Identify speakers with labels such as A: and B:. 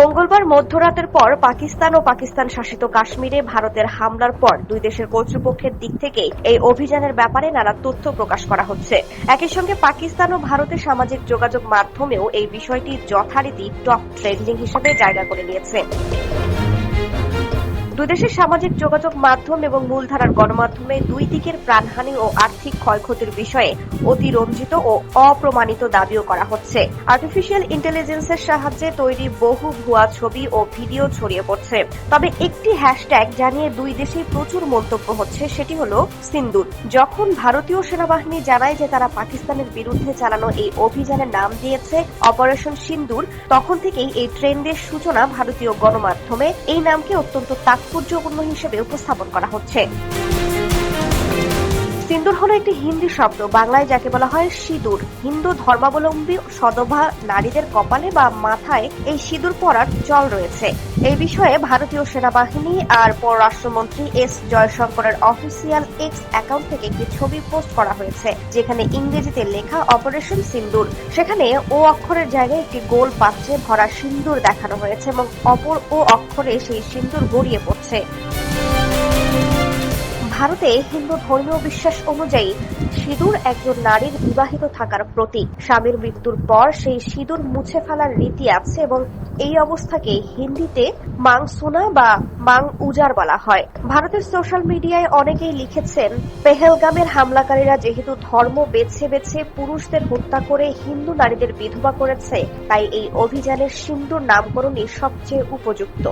A: মঙ্গলবার মধ্যরাতের পর পাকিস্তান ও পাকিস্তান শাসিত কাশ্মীরে ভারতের হামলার পর দুই দেশের কর্তৃপক্ষের দিক থেকে এই অভিযানের ব্যাপারে নানা তথ্য প্রকাশ করা হচ্ছে। একই সঙ্গে পাকিস্তান ও ভারতের সামাজিক যোগাযোগ মাধ্যমেও এই বিষয়টি যথারীতি টপ ট্রেন্ডিং হিসেবে জায়গা করে নিয়েছে। দুই দেশের সামাজিক যোগাযোগ মাধ্যম এবং মূলধারার গণমাধ্যমে দুই দিকের প্রাণহানি ও আর্থিক ক্ষয়ক্ষতির বিষয়ে অতিরঞ্জিত ও অপ্রমাণিত দাবিও করা হচ্ছে। আর্টিফিশিয়াল ইন্টেলিজেন্সের সাহায্যে তৈরি বহু ভুয়া ছবি ও ভিডিও ছড়িয়ে পড়ছে। তবে একটি হ্যাশট্যাগ জানিয়ে দুই দেশেই প্রচুর মন্তব্য হচ্ছে, সেটি হল সিন্দুর। যখন ভারতীয় সেনাবাহিনী জানায় যে তারা পাকিস্তানের বিরুদ্ধে চালানো এই অভিযানের নাম দিয়েছে অপারেশন সিন্দুর, তখন থেকেই এই ট্রেন্ডের সূচনা ভারতীয় গণমাধ্যমে। এই নামকে অত্যন্ত তাৎপর্যপূর্ণ হিসেবে উপস্থাপন করা হচ্ছে। সিন্দুর হলো একটি হিন্দি শব্দ। বাংলায় যাকে বলা হয় সিঁদুর। হিন্দু ধর্মাবলম্বী সদভা নারীদের কপালে বা মাথায় এই সিঁদুর পরার চল রয়েছে। এই বিষয়ে ভারতীয় সেনাবাহিনী আর পররাষ্ট্রমন্ত্রী এস জয়শঙ্করের অফিসিয়াল এক্স অ্যাকাউন্ট থেকে একটি ছবি পোস্ট করা হয়েছে, যেখানে ইংরেজিতে লেখা অপারেশন সিন্দুর। সেখানে ও অক্ষরের জায়গায় একটি গোল পাত্রে ভরা সিন্দুর দেখানো হয়েছে এবং অপর ও অক্ষরে সেই সিন্দুর গড়িয়ে পড়ছে। ভারতে হিন্দু ধর্মীয় বিশ্বাস অনুযায়ী সিঁদুর একজন নারীর বিবাহিত থাকার প্রতীক। স্বামীর মৃত্যুর পর সেই সিঁদুর মুছে ফেলার রীতি আছে এবং এই অবস্থাকে হিন্দিতে মাং সোনা বা মাং উজার বলা হয়। ভারতের সোশ্যাল মিডিয়ায় অনেকেই লিখেছেন, পেহেলগামের হামলাকারীরা যেহেতু ধর্ম বেছে বেছে পুরুষদের হত্যা করে হিন্দু নারীদের বিধবা করেছে, তাই এই অভিযানের সিন্দুর নামকরণই সবচেয়ে উপযুক্ত।